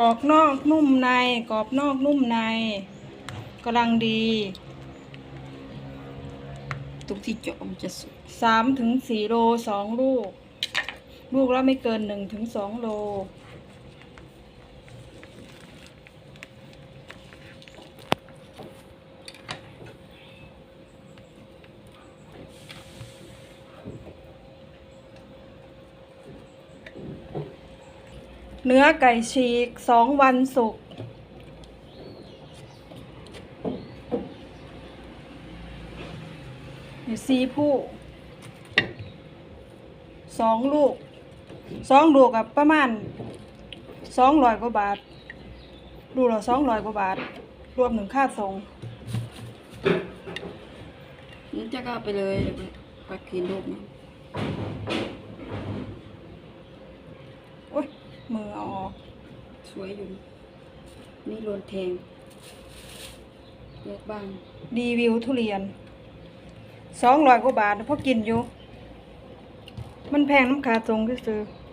กรอบนอกนุ่มในกรอบนอกนุ่มในกำลังดีตรงที่เจาะมันจะสุกสามถึงสี่โลสองลูก ลูกละไม่เกินหนึ่งถึงสองโล เนื้อไก่ฉีกสองวันสุกอยู่สี่ผู้สองลูกสองลูกกับประมาณสองร้อยกว่าบาทลูกละสองร้อยกว่าบาท รวมถึงค่าส่งนี่จะก็เอาไปเลยแล้วก็ปักขีดรูปนะ โอ้ย มือเอาออก สวยอยู่นะนี่โรนแทงเลือกบ้างรีวิวทุเรียนสองร้อยกว่าบาทเพราะกินอยู่ มันแพงน้ำขาทรงที่ซื้อๆ